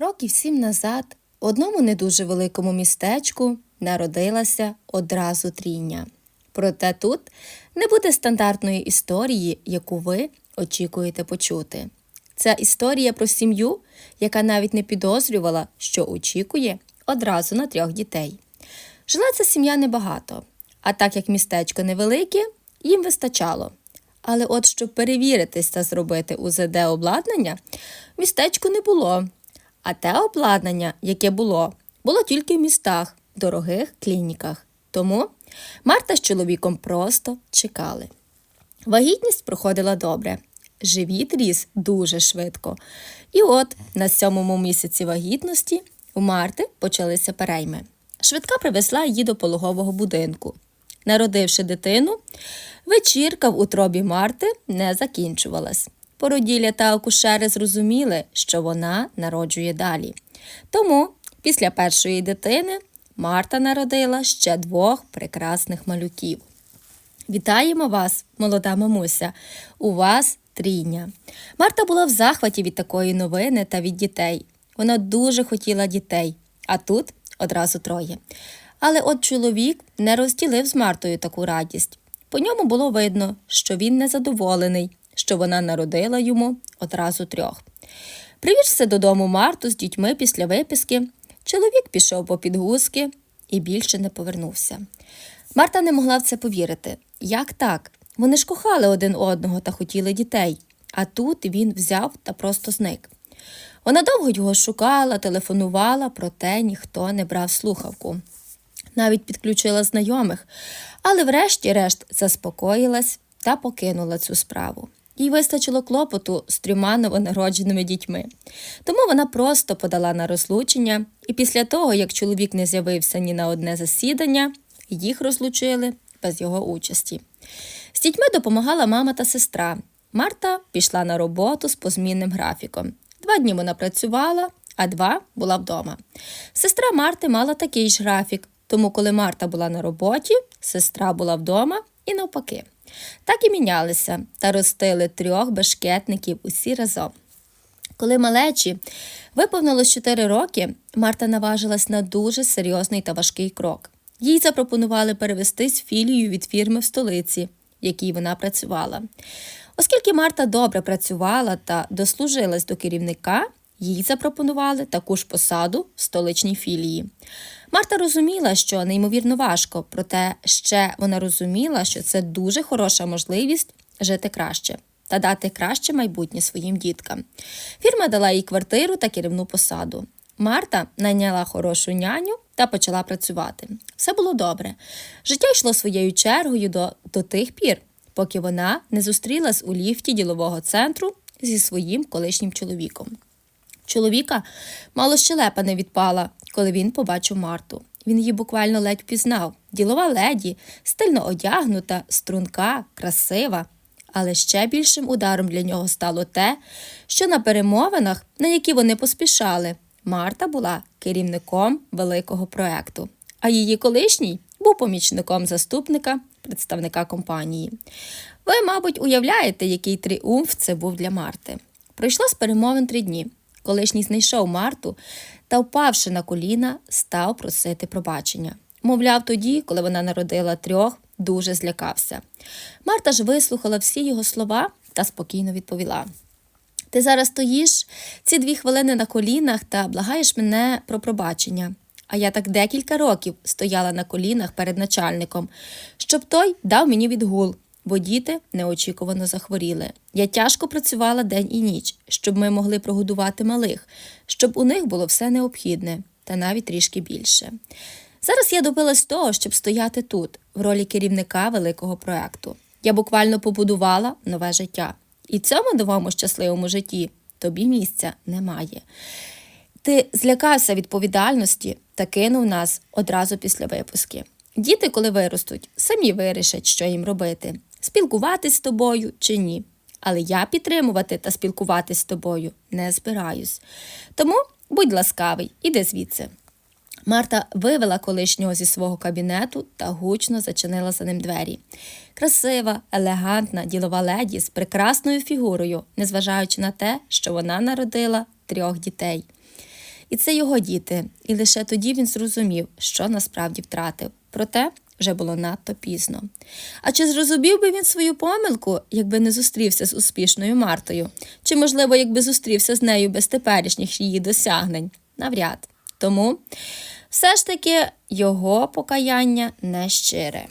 Років сім назад в одному не дуже великому містечку народилася одразу трійня. Проте тут не буде стандартної історії, яку ви очікуєте почути. Це історія про сім'ю, яка навіть не підозрювала, що очікує одразу на трьох дітей. Жила ця сім'я небагато, а так як містечко невелике, їм вистачало. Але от щоб перевіритись та зробити УЗД обладнання, містечку не було. А те обладнання, яке було, було тільки в містах, дорогих клініках. Тому Марта з чоловіком просто чекали. Вагітність проходила добре. Живіт ріс дуже швидко. І от на сьомому місяці вагітності у Марти почалися перейми. Швидка привезла її до пологового будинку. Народивши дитину, вечірка в утробі Марти не закінчувалась. Породілля та акушери зрозуміли, що вона народжує далі. Тому після першої дитини Марта народила ще двох прекрасних малюків. Вітаємо вас, молода мамуся. У вас трійня. Марта була в захваті від такої новини та від дітей. Вона дуже хотіла дітей, а тут одразу троє. Але от чоловік не розділив з Мартою таку радість. По ньому було видно, що він незадоволений, що вона народила йому одразу трьох. Привівши додому Марту з дітьми після виписки, чоловік пішов по підгузки і більше не повернувся. Марта не могла в це повірити. Як так? Вони ж кохали один одного та хотіли дітей, а тут він взяв та просто зник. Вона довго його шукала, телефонувала, проте ніхто не брав слухавку. Навіть підключила знайомих, але врешті-решт заспокоїлась та покинула цю справу. Їй вистачило клопоту з трьома новонародженими дітьми. Тому вона просто подала на розлучення, і після того, як чоловік не з'явився ні на одне засідання, їх розлучили без його участі. З дітьми допомагала мама та сестра. Марта пішла на роботу з позмінним графіком. Два дні вона працювала, а два була вдома. Сестра Марти мала такий ж графік, тому коли Марта була на роботі, сестра була вдома і навпаки. Так і мінялися та ростили трьох бешкетників усі разом. Коли малечі виповнилось 4 роки, Марта наважилась на дуже серйозний та важкий крок. Їй запропонували перевестись філію від фірми в столиці, в якій вона працювала. Оскільки Марта добре працювала та дослужилась до керівника, їй запропонували таку ж посаду в столичній філії. Марта розуміла, що неймовірно важко, проте ще вона розуміла, що це дуже хороша можливість жити краще та дати краще майбутнє своїм діткам. Фірма дала їй квартиру та керівну посаду. Марта найняла хорошу няню та почала працювати. Все було добре. Життя йшло своєю чергою до, до тих пір, поки вона не зустрілась у ліфті ділового центру зі своїм колишнім чоловіком. Чоловіка мало щелепа не відпала, коли він побачив Марту. Він її буквально ледь впізнав. Ділова леді, стильно одягнута, струнка, красива. Але ще більшим ударом для нього стало те, що на перемовинах, на які вони поспішали, Марта була керівником великого проекту, а її колишній був помічником заступника представника компанії. Ви, мабуть, уявляєте, який тріумф це був для Марти. Пройшло з перемовин три дні. Колишній знайшов Марту та, впавши на коліна, став просити пробачення. Мовляв, тоді, коли вона народила трьох, дуже злякався. Марта ж вислухала всі його слова та спокійно відповіла. Ти зараз стоїш ці дві хвилини на колінах та благаєш мене про пробачення. А я так декілька років стояла на колінах перед начальником, щоб той дав мені відгул, бо діти неочікувано захворіли. Я тяжко працювала день і ніч, щоб ми могли прогодувати малих, щоб у них було все необхідне, та навіть трішки більше. Зараз я добилась того, щоб стояти тут, в ролі керівника великого проекту. Я буквально побудувала нове життя. І цьому новому щасливому житті тобі місця немає. Ти злякався відповідальності та кинув нас одразу після випуски. Діти, коли виростуть, самі вирішать, що їм робити спілкуватись з тобою чи ні. Але я підтримувати та спілкуватись з тобою не збираюсь. Тому будь ласкавий, іди звідси. Марта вивела колишнього зі свого кабінету та гучно зачинила за ним двері. Красива, елегантна, ділова леді з прекрасною фігурою, незважаючи на те, що вона народила трьох дітей. І це його діти. І лише тоді він зрозумів, що насправді втратив. Проте вже було надто пізно. А чи зрозумів би він свою помилку, якби не зустрівся з успішною Мартою? Чи, можливо, якби зустрівся з нею без теперішніх її досягнень? Навряд. Тому все ж таки його покаяння не щире.